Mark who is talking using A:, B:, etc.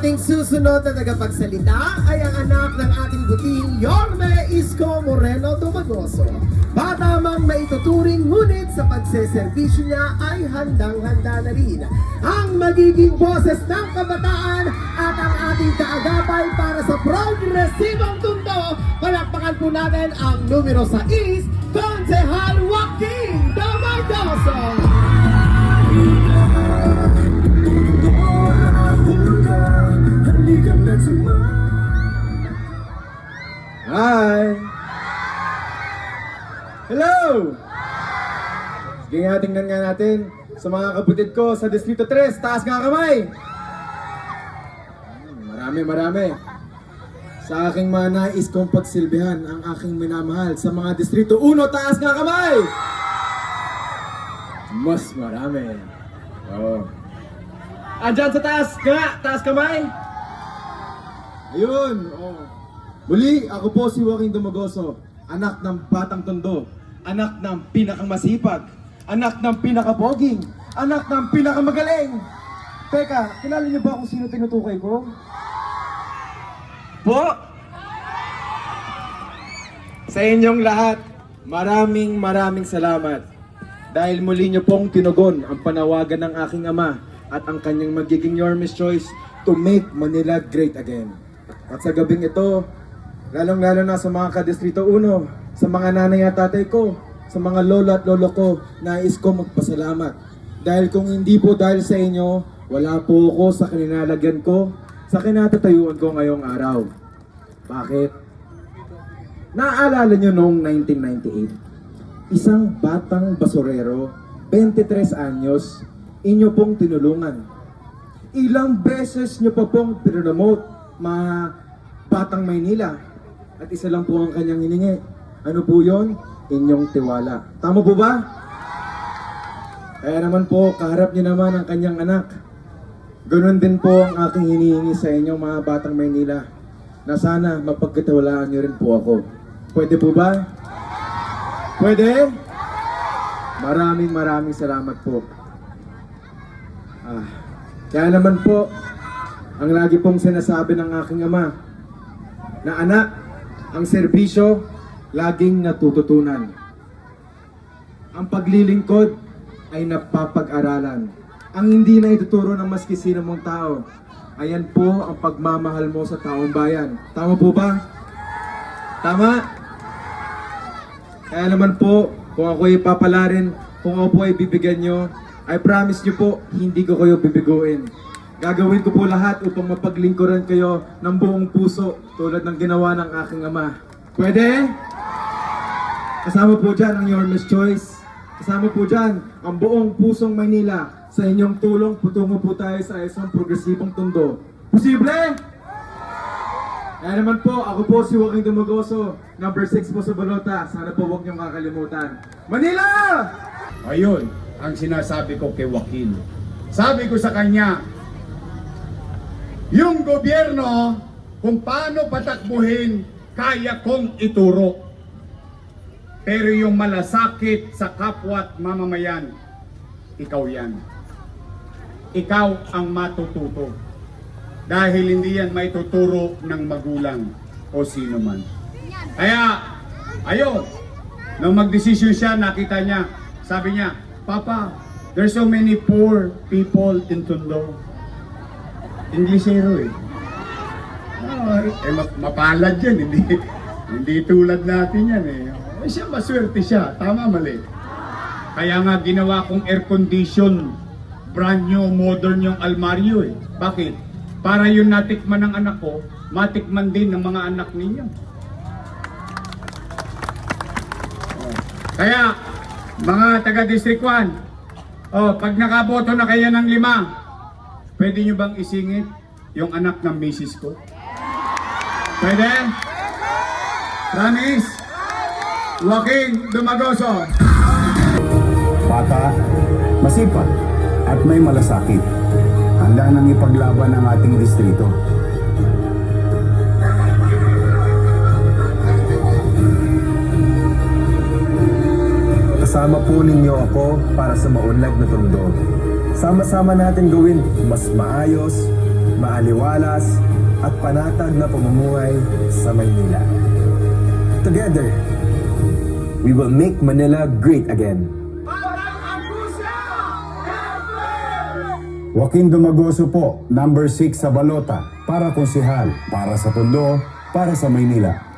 A: ating susunod na tagapagsalita ay ang anak ng ating buting Yorme Isko Moreno Dumagoso. Bata mang maituturing ngunit sa pagseservisyo niya ay handang-handa na rin. Ang magiging boses ng kabataan at ang ating kaagapay para sa progresibong tundo. Palakpakan po natin ang numero 6, Konsehal Joaquin Dumagoso. Hello! Sige nga, tingnan nga natin sa mga kapatid ko sa Distrito 3. Taas nga kamay! Hmm, Marami, marami. Sa aking mga nais kong pagsilbihan ang aking minamahal sa mga Distrito 1. Taas nga kamay! Mas marami. Oh. Andyan sa taas nga! Taas kamay! Ayun! Oh. Muli, ako po si Joaquin Dumagoso, anak ng Batang Tondo, anak ng pinakamasipag, anak ng pinakapoging, anak ng pinakamagaling. Teka, kilala niyo ba kung sino tinutukoy ko? Po? Sa inyong lahat, maraming maraming salamat. Dahil muli niyo pong tinugon ang panawagan ng aking ama at ang kanyang magiging Yormes Choice to make Manila great again. At sa gabing ito, lalong-lalo na sa mga kadistrito 1, sa mga nanay at tatay ko, sa mga lolo at lolo ko, nais ko magpasalamat. Dahil kung hindi po dahil sa inyo, wala po ako sa kininalagyan ko, sa kinatatayuan ko ngayong araw. Bakit? Naaalala nyo noong 1998, isang batang basurero, 23 anyos, inyo pong tinulungan. Ilang beses nyo pa pong pinomote mga batang Maynila. At isa lang po ang kanyang hiningi. Ano po yon? Inyong tiwala. Tama po ba? Kaya naman po, kaharap niyo naman ang kanyang anak. Ganon din po ang aking hinihingi sa inyong mga batang Maynila na sana mapagkatiwalaan niyo rin po ako. Pwede po ba? Pwede? Maraming maraming salamat po. Ah, kaya naman po, ang lagi pong sinasabi ng aking ama, na anak, ang serbisyo, laging natututunan. Ang paglilingkod ay napapag-aralan. Ang hindi na ituturo ng maski sino mong tao, ayan po ang pagmamahal mo sa taong bayan. Tama po ba? Tama? Kaya naman po, kung ako ipapalarin, kung ako po ay bibigyan nyo, I promise nyo po, hindi ko kayo bibiguin. Gagawin ko po lahat upang mapaglingkuran kayo ng buong puso tulad ng ginawa ng aking ama. Pwede? Kasama po dyan ang Your Miss Choice. Kasama po dyan ang buong pusong Maynila. Sa inyong tulong, putungo po tayo sa isang progresibong tundo. Posible? Kaya naman po, ako po si Joaquin Dumagoso, number 6 po sa Balota. Sana po huwag niyong kakalimutan. Manila!
B: Ayun, ang sinasabi ko kay Joaquin. Sabi ko sa kanya, yung gobyerno, kung paano patakbuhin, kaya kong ituro. Pero yung malasakit sa kapwa at mamamayan, ikaw yan. Ikaw ang matututo. Dahil hindi yan may tuturo ng magulang o sino man. Kaya, ayun, nung magdesisyon siya, nakita niya, sabi niya, Papa, there's so many poor people in Tondo. Inglesero eh. Ah, eh, ma- mapalad yan, hindi, hindi tulad natin yan eh. Eh, siya, maswerte siya. Tama, mali. Kaya nga ginawa kong air condition, brand new, modern yung almaryo eh. Bakit? Para yung natikman ng anak ko, matikman din ng mga anak ninyo. Kaya, mga taga District 1, oh, pag nakaboto na kayo ng lima, pwede nyo bang isingit yung anak ng misis ko? Pwede? Promise? Joaquin Dumagoso.
C: Bata, masipag, at may malasakit. Handa nang ipaglaban ang ating distrito. Kasama po ninyo ako para sa maunlad na tundo. Sama-sama natin gawin mas maayos,
D: maaliwalas at panatag na pamumuhay sa Maynila. Together, we will make Manila great again.
B: Joaquin Dumagoso po, number 6 sa balota, para konsihal, para sa Tondo, para sa Maynila.